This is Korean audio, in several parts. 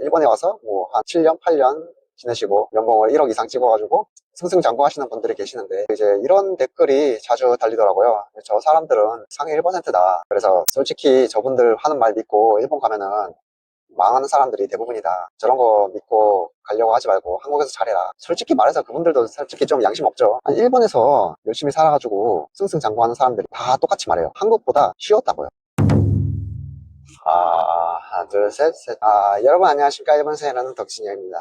일본에 와서 뭐 한 7년, 8년 지내시고 연봉을 1억 이상 찍어가지고 승승장구 하시는 분들이 계시는데 이제 이런 댓글이 자주 달리더라고요. 저 사람들은 상위 1%다. 그래서 솔직히 저분들 하는 말 믿고 일본 가면은 망하는 사람들이 대부분이다. 저런 거 믿고 가려고 하지 말고 한국에서 잘해라. 솔직히 말해서 그분들도 솔직히 좀 양심 없죠. 일본에서 열심히 살아가지고 승승장구하는 사람들이 다 똑같이 말해요. 한국보다 쉬웠다고요. 아, 하나, 둘, 셋, 셋. 아, 여러분 안녕하십니까. 일본 생활하는 덕진이입니다.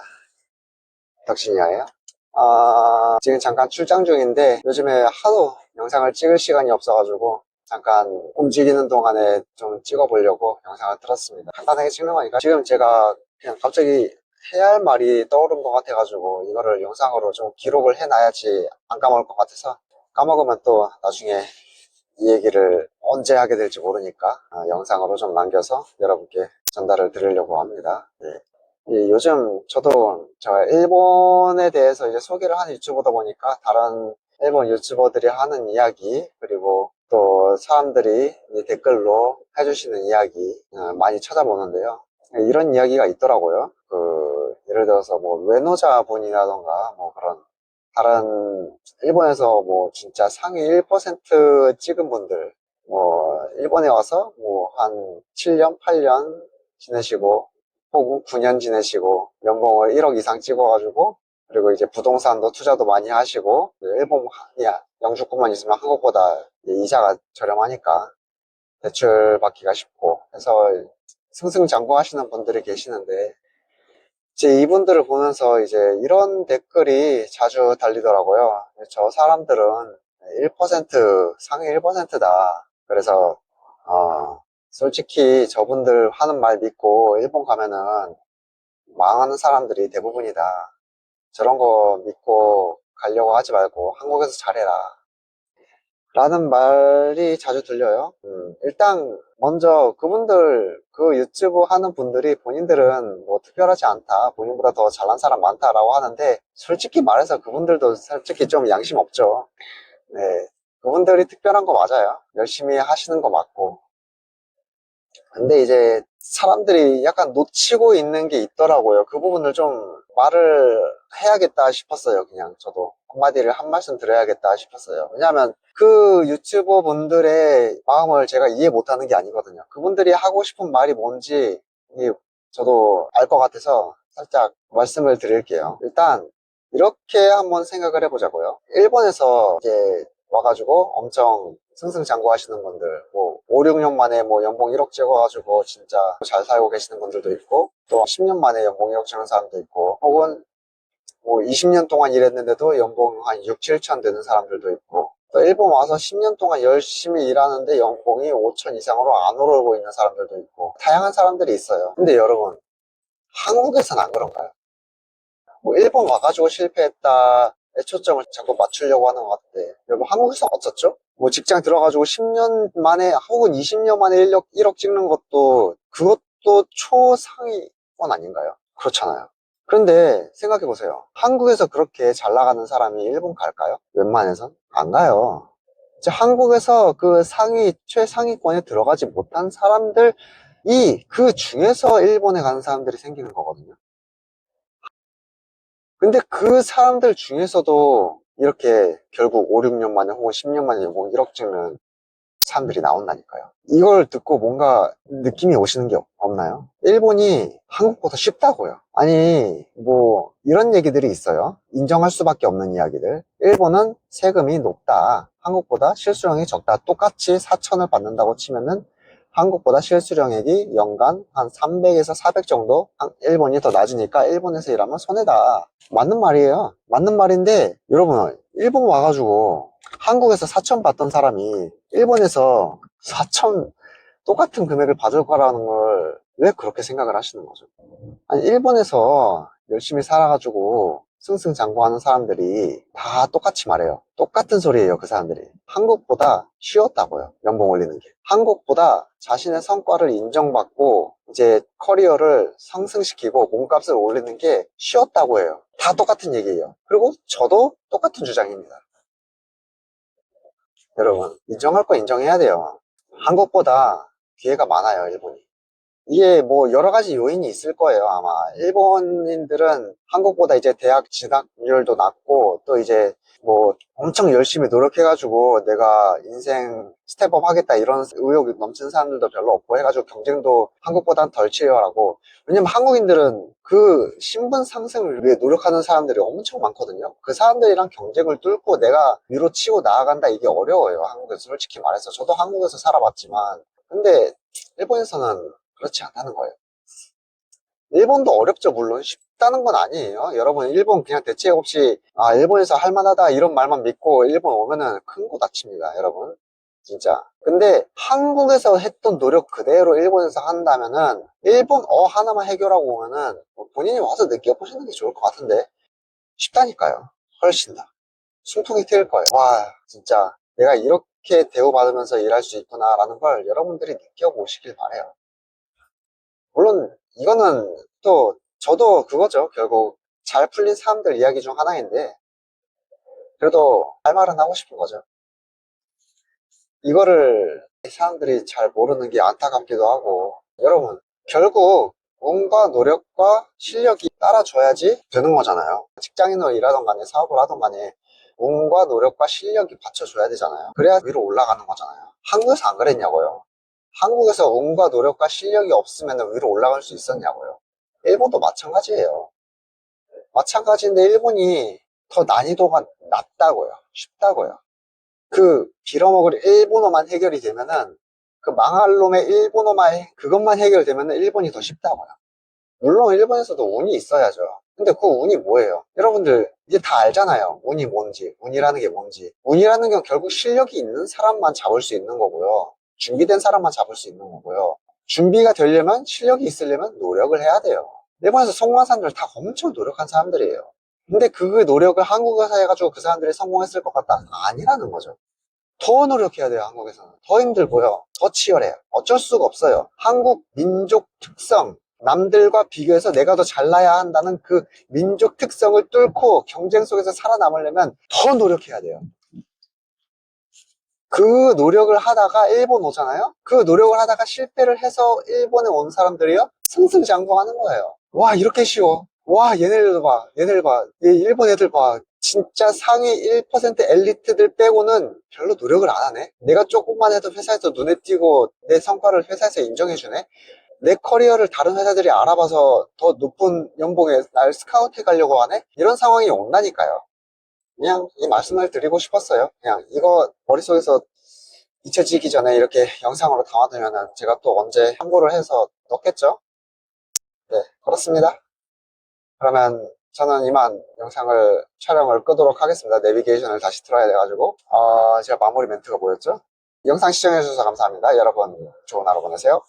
덕진이야예요. 아, 지금 잠깐 출장 중인데 요즘에 하도 영상을 찍을 시간이 없어가지고 잠깐 움직이는 동안에 좀 찍어보려고 영상을 틀었습니다. 간단하게 찍는 거니까 지금 제가 그냥 갑자기 해야 할 말이 떠오른 것 같아가지고 이거를 영상으로 좀 기록을 해놔야지 안 까먹을 것 같아서 까먹으면 또 나중에 이 얘기를 언제 하게 될지 모르니까 아, 영상으로 좀 남겨서 여러분께 전달을 드리려고 합니다. 네. 이 요즘 저도 저 일본에 대해서 이제 소개를 하는 유튜버다 보니까 다른 일본 유튜버들이 하는 이야기 그리고 또 사람들이 이 댓글로 해주시는 이야기 어, 많이 찾아보는데요. 이런 이야기가 있더라고요. 그 예를 들어서 뭐 외노자 분이라던가 뭐 다른 일본에서 뭐 진짜 상위 1% 찍은 분들 뭐 일본에 와서 뭐 한 7년, 8년 지내시고 혹은 9년 지내시고 연봉을 1억 이상 찍어가지고 그리고 이제 부동산도 투자도 많이 하시고 일본 야 영주권만 있으면 한국보다 이자가 저렴하니까 대출 받기가 쉽고 해서 승승장구하시는 분들이 계시는데 이제 이분들을 보면서 이제 이런 댓글이 자주 달리더라고요. 저 사람들은 1% 상위 1%다. 그래서 어, 솔직히 저분들 하는 말 믿고 일본 가면은 망하는 사람들이 대부분이다. 저런 거 믿고 가려고 하지 말고 한국에서 잘해라. 라는 말이 자주 들려요. 음, 일단 먼저 그분들 그 유튜브 하는 분들이 본인들은 뭐 특별하지 않다. 본인보다 더 잘난 사람 많다라고 하는데 솔직히 말해서 그분들도 솔직히 좀 양심 없죠. 네. 그분들이 특별한 거 맞아요. 열심히 하시는 거 맞고. 근데 이제 사람들이 약간 놓치고 있는 게 있더라고요. 그 부분을 좀 말을 해야겠다 싶었어요. 그냥 저도 한마디를 한 말씀 드려야겠다 싶었어요. 왜냐하면 그 유튜버 분들의 마음을 제가 이해 못하는 게 아니거든요. 그분들이 하고 싶은 말이 뭔지 저도 알 것 같아서 살짝 말씀을 드릴게요. 일단 이렇게 한번 생각을 해보자고요. 일본에서 이제 와가지고 엄청 승승장구 하시는 분들, 뭐, 5, 6년 만에 뭐 연봉 1억 찍어가지고 진짜 잘 살고 계시는 분들도 있고, 또 10년 만에 연봉 1억 찍는 사람도 있고, 혹은 뭐 20년 동안 일했는데도 연봉 한 6, 7천 되는 사람들도 있고, 또 일본 와서 10년 동안 열심히 일하는데 연봉이 5천 이상으로 안 오르고 있는 사람들도 있고, 다양한 사람들이 있어요. 근데 여러분, 한국에서는 안 그런가요? 뭐 일본 와가지고 실패했다, 초점을 자꾸 맞추려고 하는 것 같은데 여러분 한국에서 어떻죠? 뭐 직장 들어가지고 10년 만에 혹은 20년 만에 1억, 1억 찍는 것도 그것도 초상위권 아닌가요? 그렇잖아요. 그런데 생각해 보세요. 한국에서 그렇게 잘 나가는 사람이 일본 갈까요? 웬만해선 안 가요. 한국에서 그 상위 최상위권에 들어가지 못한 사람들이 그 중에서 일본에 가는 사람들이 생기는 거거든요. 근데 그 사람들 중에서도 이렇게 결국 5, 6년 만에 혹은 10년 만에 연봉 1억 찍는 사람들이 나온다니까요. 이걸 듣고 뭔가 느낌이 오시는 게 없나요? 일본이 한국보다 쉽다고요. 아니, 뭐, 이런 얘기들이 있어요. 인정할 수밖에 없는 이야기들. 일본은 세금이 높다. 한국보다 실수령이 적다. 똑같이 4천을 받는다고 치면은 한국보다 실수령액이 연간 한 300에서 400 정도 일본이 더 낮으니까 일본에서 일하면 손해다. 맞는 말이에요. 맞는 말인데 여러분 일본 와가지고 한국에서 4천 받던 사람이 일본에서 4천 똑같은 금액을 받을 거라는 걸 왜 그렇게 생각을 하시는 거죠? 아니 일본에서 열심히 살아가지고 승승장구하는 사람들이 다 똑같이 말해요. 똑같은 소리예요, 그 사람들이. 한국보다 쉬웠다고요, 연봉 올리는 게. 한국보다 자신의 성과를 인정받고 이제 커리어를 상승시키고 몸값을 올리는 게 쉬웠다고 해요. 다 똑같은 얘기예요. 그리고 저도 똑같은 주장입니다. 여러분, 인정할 거 인정해야 돼요. 한국보다 기회가 많아요, 일본이. 이게 뭐 여러 가지 요인이 있을 거예요, 아마. 일본인들은 한국보다 이제 대학 진학률도 낮고, 또 이제 뭐 엄청 열심히 노력해가지고 내가 인생 스텝업 하겠다 이런 의욕이 넘치는 사람들도 별로 없고 해가지고 경쟁도 한국보다는 덜 치열하고, 왜냐면 한국인들은 그 신분 상승을 위해 노력하는 사람들이 엄청 많거든요. 그 사람들이랑 경쟁을 뚫고 내가 위로 치고 나아간다 이게 어려워요, 한국에서 솔직히 말해서. 저도 한국에서 살아봤지만. 근데 일본에서는 그렇지 않다는 거예요. 일본도 어렵죠, 물론. 쉽다는 건 아니에요. 여러분, 일본 그냥 대책 없이, 아, 일본에서 할만하다, 이런 말만 믿고 일본 오면은 큰 거 다칩니다, 여러분. 진짜. 근데 한국에서 했던 노력 그대로 일본에서 한다면은, 일본어 하나만 해결하고 오면은, 뭐 본인이 와서 느껴보시는 게 좋을 것 같은데, 쉽다니까요. 훨씬 더. 숨통이 트일 거예요. 와, 진짜. 내가 이렇게 대우받으면서 일할 수 있구나 라는 걸 여러분들이 느껴보시길 바래요. 물론 이거는 또 저도 그거죠. 결국 잘 풀린 사람들 이야기 중 하나인데 그래도 할 말은 하고 싶은 거죠. 이거를 사람들이 잘 모르는 게 안타깝기도 하고 여러분 결국 운과 노력과 실력이 따라줘야지 되는 거잖아요. 직장인으로 일하던 간에 사업을 하던 간에 운과 노력과 실력이 받쳐줘야 되잖아요. 그래야 위로 올라가는 거잖아요. 한국에서 안 그랬냐고요 한국에서 운과 노력과 실력이 없으면 위로 올라갈 수 있었냐고요. 일본도 마찬가지예요. 마찬가지인데 일본이 더 난이도가 낮다고요. 쉽다고요. 그 빌어먹을 일본어만 해결이 되면은 그 망할 놈의 일본어만 해- 그것만 해결되면은 일본이 더 쉽다고요. 물론 일본에서도 운이 있어야죠. 근데 그 운이 뭐예요? 여러분들 이제 다 알잖아요. 운이 뭔지, 운이라는 게 뭔지. 운이라는 건 결국 실력이 있는 사람만 잡을 수 있는 거고요. 준비된 사람만 잡을 수 있는 거고요. 준비가 되려면 실력이 있으려면 노력을 해야 돼요. 일본에서 성공한 사람들 다 엄청 노력한 사람들이에요. 근데 그 노력을 한국에서 해가지고 그 사람들이 성공했을 것 같다? 아니라는 거죠. 더 노력해야 돼요, 한국에서는. 더 힘들고요. 더 치열해요. 어쩔 수가 없어요. 한국 민족 특성, 남들과 비교해서 내가 더 잘나야 한다는 그 민족 특성을 뚫고 경쟁 속에서 살아남으려면 더 노력해야 돼요. 그 노력을 하다가 일본 오잖아요? 그 노력을 하다가 실패를 해서 일본에 온 사람들이요? 승승장구하는 거예요. 와, 이렇게 쉬워. 와, 얘네들 봐. 얘네들 봐. 이 일본 애들 봐. 진짜 상위 1% 엘리트들 빼고는 별로 노력을 안 하네. 내가 조금만 해도 회사에서 눈에 띄고 내 성과를 회사에서 인정해주네. 내 커리어를 다른 회사들이 알아봐서 더 높은 연봉에 날 스카우트 가려고 하네? 이런 상황이 온다니까요. 그냥 이 말씀을 드리고 싶었어요. 그냥 이거 머릿속에서 잊혀지기 전에 이렇게 영상으로 담아두면 제가 또 언제 참고를 해서 넣겠죠? 네, 그렇습니다. 그러면 저는 이만 영상을 촬영을 끄도록 하겠습니다. 내비게이션을 다시 틀어야 돼가지고. 어, 제가 마무리 멘트가 뭐였죠? 영상 시청해주셔서 감사합니다. 여러분 좋은 하루 보내세요.